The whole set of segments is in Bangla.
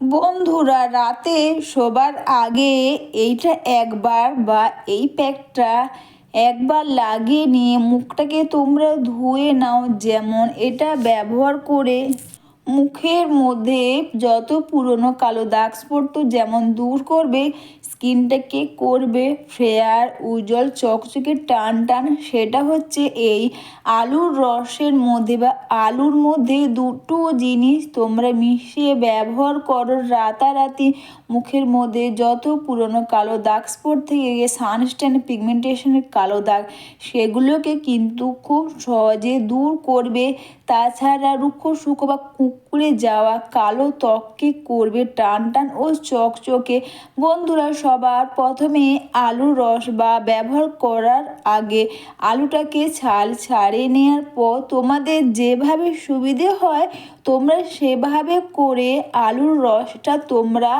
বন্ধুরা, রাতে শোবার আগে এইটা একবার বা এই প্যাকটা একবার লাগিয়ে নিয়ে মুখটাকে তোমরা ধুয়ে নাও যেমন এটা ব্যবহার করে। মুখের মধ্যে যত পুরনো কালো দাগ স্পট যেমন দূর করবে, স্কিনটাকে করবে ফেয়ার উজ্জ্বল, চকচকে, টান টান, সেটা হচ্ছে এই আলুর রসের মধ্যে বা আলুর মধ্যে দুটো জিনিস তোমরা মিশিয়ে ব্যবহার করো রাতারাতি। মুখের মধ্যে যত পুরনো কালো দাগ স্পট থেকে গিয়ে সানস্ট্যান্ড পিগমেন্টেশনের কালো দাগ, সেগুলোকে কিন্তু খুব সহজে দূর করবে। তাছাড়া রুক্ষ, শুকো বা কুকুরে যাওয়া কালো ত্বককে করবে টান টান ও চকচকে। বন্ধুরা, সবার প্রথমে আলুর রস বা ব্যবহার করার আগে আলুটাকে ছাল ছাড়িয়ে নেওয়ার পর তোমাদের যেভাবে সুবিধে হয়, তোমরা সেভাবে করে আলুর রসটা তোমরা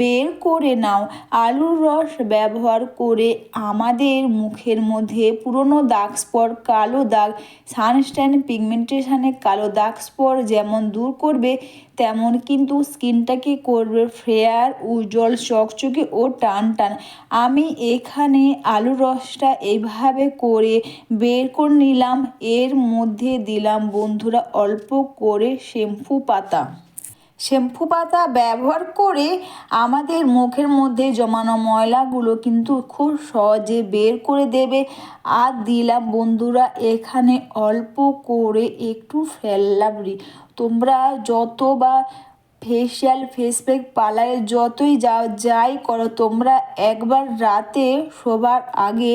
বের করে নাও। আলুর রস ব্যবহার করে আমাদের মুখের মধ্যে পুরনো দাগ স্পট কালো দাগ, সানস্ট্যান্ড পিগমেন্টেশনের কালো দাগ স্পট যেমন দূর করবে, তেমন কিন্তু স্কিনটাকে করবে ফেয়ার উজ্জ্বল, চকচকে ও টান টান আমি এখানে আলুর রসটা এইভাবে করে বের করে নিলাম। এর মধ্যে দিলাম বন্ধুরা অল্প করে শ্যাম্পু পাতা। শ্যাম্পু পাতা ব্যবহার করে আমাদের মুখের মধ্যে জমানো ময়লাগুলো কিন্তু খুব সহজে বের করে দেবে। আর দিলাম বন্ধুরা, এখানে অল্প করে একটু ফেল্লাবরি তোমরা যত বা ফেসিয়াল ফেস প্যাক যতই যাও যাই করো, তোমরা একবার রাতে শোবার আগে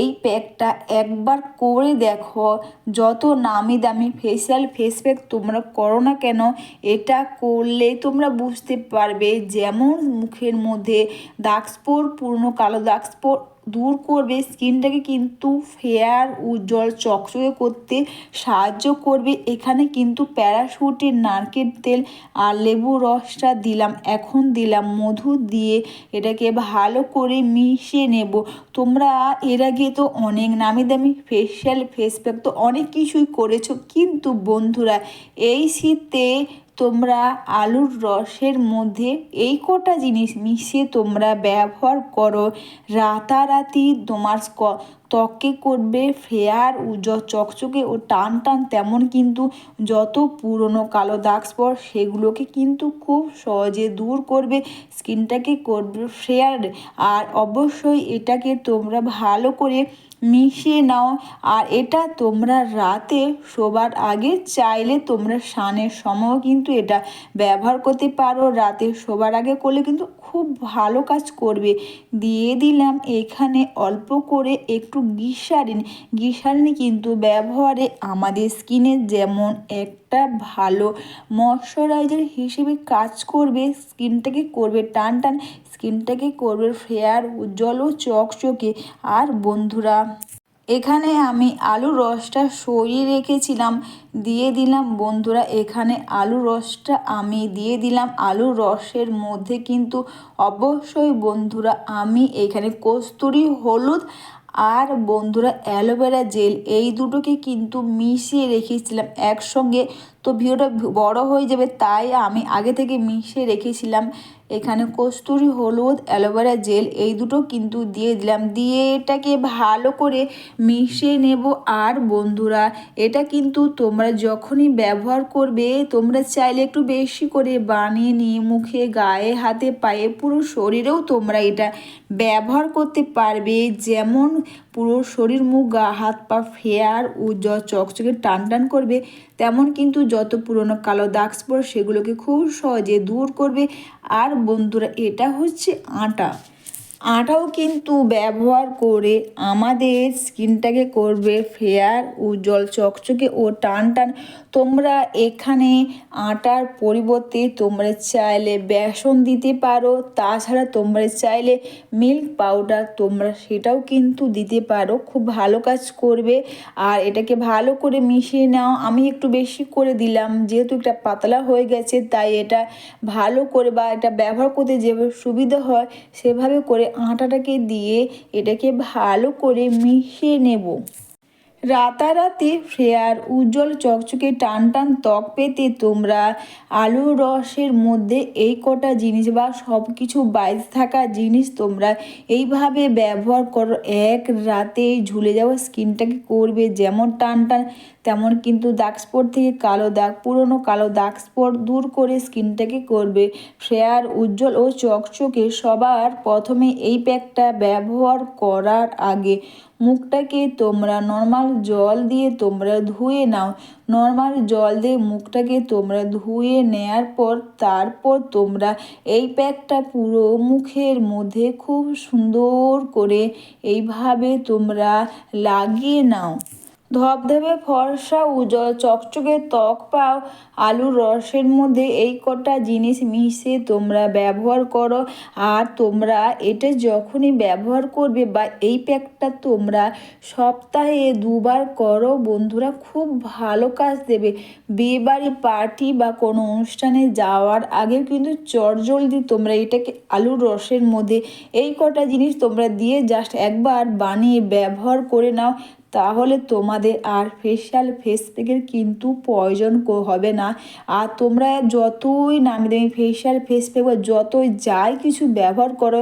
এই প্যাকটা একবার করে দেখো। যত নামি দামি ফেসিয়াল ফেস প্যাক তোমরা করো না কেন, এটা করলে তোমরা বুঝতে পারবে যেমন মুখের মধ্যে দাগ স্পোর পূর্ণ কালো দাগ স্পোর দূর করবে, স্কিনটাকে কিন্তু ফেয়ার উজ্জ্বল, চকচকে করতে সাহায্য করবে। এখানে কিন্তু প্যারাশুটের নারকেল তেল আর লেবু রসটা দিলাম, এখন দিলাম মধু দিয়ে এটাকে ভালো করে মিশিয়ে নেব। তোমরা এর আগে তো অনেক নামি দামি ফেসিয়াল ফেস প্যাক তো অনেক কিছুই করেছ, কিন্তু বন্ধুরা এই শীতে তোমরা আলুর রসের মধ্যে এই কটা জিনিস মিশিয়ে তোমরা ব্যবহার করো। রাতারাতি তোমার ত্বকে করবে ফেয়ার চকচকে ও টান টান তেমন কিন্তু যত পুরনো কালো দাগ স্পট সেগুলোকে কিন্তু খুব সহজে দূর করবে, স্কিনটাকে করবে ফেয়ার আর অবশ্যই এটাকে তোমরা ভালো করে মিশিয়ে নাও। আর এটা তোমরা রাতে শোবার আগে চাইলে তোমরা স্নানের সময়ও কিন্তু এটা ব্যবহার করতে পারো। রাতে শোবার আগে করলে কিন্তু খুব ভালো কাজ করবে। দিয়ে দিলাম এখানে অল্প করে একটু গ্লিসারিন গ্লিসারিন কিন্তু ব্যবহারে আমাদের স্কিনের যেমন একটা ভালো ময়শ্চারাইজার হিসেবে কাজ করবে, স্কিনটাকে করবে, টান টান স্কিনটাকে করবে ফেয়ার উজ্জ্বল ও চকচকে। আর বন্ধুরা, এখানে আমি আলু রসটা সরিয়ে রেখেছিলাম, দিয়ে দিলাম। বন্ধুরা, এখানে আলু রসটা আমি দিয়ে দিলাম। আলু রসের মধ্যে কিন্তু অবশ্যই বন্ধুরা, আমি এখানে কস্তুরি হলুদ আর বন্ধুরা অ্যালোভেরা জেল, এই দুটোকে কিন্তু মিশিয়ে রেখেছিলাম একসঙ্গে। তো ভিডিওটা বড় হয়ে যাবে, তাই আমি আগে থেকে মিশিয়ে রেখেছিলাম এখানে কস্তুরি, হলুদ, অ্যালোভেরা জেল এই দুটো কিন্তু দিয়ে দিলাম। দিয়ে এটাকে ভালো করে মিশিয়ে নেব। আর বন্ধুরা, এটা কিন্তু তোমরা যখনই ব্যবহার করবে, তোমরা চাইলে একটু বেশি করে বানিয়ে নিয়ে মুখে, গায়ে, হাতে, পায়ে, পুরো শরীরেও তোমরা এটা ব্যবহার করতে পারবে। যেমন পুরো শরীর, মুখ, গা, হাত, পা ফেয়ার ও চকচকে টান টান করবে, তেমন কিন্তু যত পুরনো কালো দাগ স্পট সেগুলোকে খুব সহজে দূর করবে। আর বন্ধুরা, এটা হচ্ছে আটা। আটাও কিন্তু ব্যবহার করে আমাদের স্কিনটাকে করবে ফেয়ার, উজ্জ্বল, চকচকে ও টান টান তোমরা এখানে আটার পরিবর্তে তোমরা চাইলে বেসন দিতে পারো, তাছাড়া তোমরা চাইলে মিল্ক পাউডার তোমরা সেটাও কিন্তু দিতে পারো। খুব ভালো কাজ করবে। আর এটাকে ভালো করে মিশিয়ে নাও। আমি একটু বেশি করে দিলাম, যেহেতু এটা পাতলা হয়ে গেছে, তাই এটা ভালো করে বা এটা ব্যবহার করতে যেভাবে সুবিধা হয়, সেভাবে করে আটাটাকে দিয়ে এটাকে ভালো করে মিশিয়ে নেব। রাতারাতি ফ্রেয়ার উজ্জ্বল চকচকে টান টান ত্বক পেতে তোমরা আলুর রসের মধ্যে এই কটা জিনিস বা সব কিছু বাইরে থাকা জিনিস তোমরা এইভাবে ব্যবহার করো। এক রাতে ঝুলে যাওয়া স্কিনটাকে করবে যেমন টান টান তেমন কিন্তু দাগ স্পট থেকে কালো দাগ, পুরনো কালো দাগ স্পট দূর করে স্কিনটাকে করবে। ফ্রেয়ার উজ্জ্বল ও চকচকে সবার প্রথমে এই প্যাকটা ব্যবহার করার আগে মুখটাকে তোমরা নর্মাল জল দিয়ে তোমরা ধুয়ে নাও। নর্মাল জল দিয়ে মুখটাকে তোমরা ধুয়ে নেয়ার পর তারপর তোমরা এই প্যাকটা পুরো মুখের মধ্যে খুব সুন্দর করে এইভাবে তোমরা লাগিয়ে নাও। ধবধবে ফর্সা উজ্জ্বল, চকচকে ত্বক পাও, আলুর রসের মধ্যে এই কটা জিনিস মিশিয়ে তোমরা ব্যবহার করো। আর তোমরা এটা যখনই ব্যবহার করবে বা এই প্যাকটা তোমরা সপ্তাহে দুবার করো, বন্ধুরা খুব ভালো কাজ দেবে। বিয়েবাড়ি, পার্টি বা কোনো অনুষ্ঠানে যাওয়ার আগে কিন্তু চটজলদি তোমরা এটাকে আলুর রসের মধ্যে এই কটা জিনিস তোমরা দিয়ে জাস্ট একবার বানিয়ে ব্যবহার করে নাও। তাহলে তোমাদের আর ফেশিয়াল ফেস প্যাকের কিন্তু প্রয়োজন হবে না। আর তোমরা যতই নামি দামি ফেশিয়াল ফেস প্যাক বা যতই যাই কিছু ব্যবহার করো,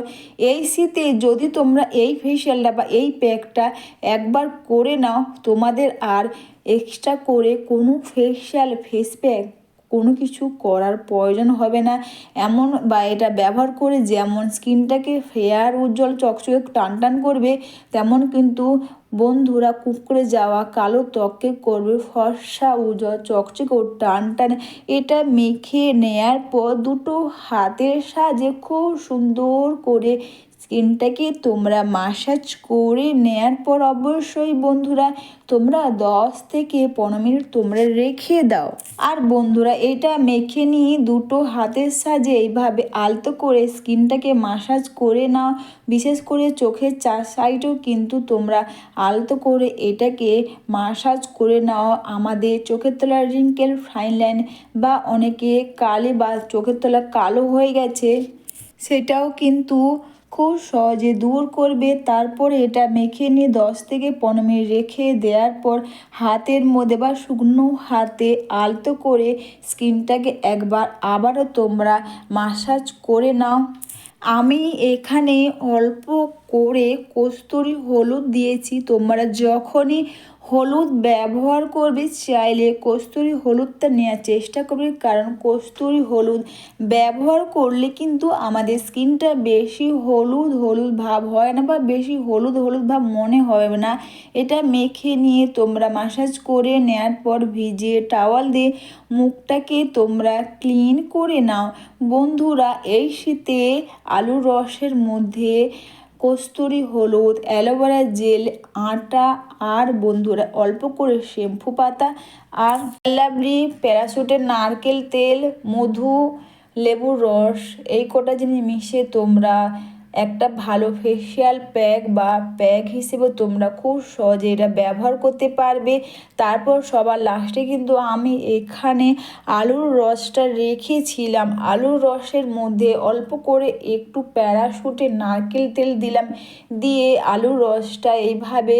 এই শীতে যদি তোমরা এই ফেশিয়ালটা বা এই প্যাকটা একবার করে নাও, তোমাদের আর এক্সট্রা করে কোনো ফেশিয়াল ফেস প্যাক কোনো কিছু করার প্রয়োজন হবে না। এমন বা এটা ব্যবহার করে যেমন স্কিনটাকে ফেয়ার উজ্জ্বল, চকচকে টান টান করবে, তেমন কিন্তু বন্ধুরা কুকড়ে যাওয়া, কালো ত্বককে করবে, ফর্সা উজ্জ্বল চকচকে ও টান টান। এটা মেখে নেয়ার পর দুটো হাতের সাহায্যে খুব সুন্দর করে স্কিনটাকে তোমরা মাসাজ করে নেয়ার পর অবশ্যই বন্ধুরা, তোমরা দশ থেকে পনেরো মিনিট তোমরা রেখে দাও। আর বন্ধুরা, এটা মেখে নিয়ে দুটো হাতের সাহায্যে এইভাবে আলতো করে স্কিনটাকে মাসাজ করে নাও। বিশেষ করে চোখের চার সাইডেও কিন্তু তোমরা আলতো করে এটাকে মাসাজ করে নাও। আমাদের চোখের তলার রিঙ্কেল ফাইন লাইন বা অনেকে কালে বা চোখের তলা কালো হয়ে গেছে, সেটাও কিন্তু খুব সহজে দূর করবে, তারপরে এটা মেখে নিয়ে দশ থেকে পনেরো মিনিট রেখে দেওয়ার পর হাতের মধ্যে বা শুকনো হাতে আলতো করে স্কিনটাকে একবার আবারও তোমরা মাসাজ করে নাও। আমি এখানে অল্প করে কস্তুরি হলুদ দিয়েছি। তোমরা যখনই হলুদ ব্যবহার করবে, চাইলে কস্তুরি হলুদটা নেওয়ার চেষ্টা করবে, কারণ কস্তুরি হলুদ ব্যবহার করলে কিন্তু আমাদের স্কিনটা বেশি হলুদ হলুদ ভাব হয় না বা বেশি হলুদ হলুদ ভাব মনে হবে না। এটা মেখে নিয়ে তোমরা মাসাজ করে নেওয়ার পর ভিজিয়ে টাওয়াল দিয়ে মুখটাকে তোমরা ক্লিন করে নাও। বন্ধুরা, এই শীতে আলুর রসের মধ্যে কস্তুরি, হলুদ, অ্যালোভেরা জেল, আটা আর বন্ধুরা অল্প করে শ্যাম্পু পাতা আর লাবড়ি প্যারাসুটের নারকেল তেল, মধু, লেবুর রস, এই কটা জিনিস মিশিয়ে তোমরা একটা ভালো ফেসিয়াল প্যাক বা প্যাক হিসেবে তোমরা খুব সহজে এটা ব্যবহার করতে পারবে। তারপর সবার লাস্টে কিন্তু আমি এখানে আলুর রসটা রেখেছিলাম। আলুর রসের মধ্যে অল্প করে একটু প্যারাশুটে নারকেল তেল দিলাম। দিয়ে আলুর রসটা এইভাবে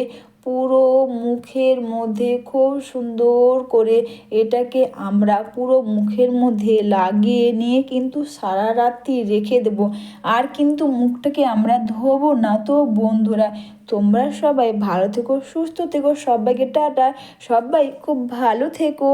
পুরো মুখের মধ্যে খুব সুন্দর করে এটাকে আমরা পুরো মুখের মধ্যে লাগিয়ে নিয়ে কিন্তু সারা রাত্রি রেখে দেব। আর কিন্তু মুখটাকে আমরা ধোবো না তো বন্ধুরা। তোমরা সবাই ভালো থেকো, সুস্থ থেকো, সবাইকে টাটা। সবাই খুব ভালো থেকো।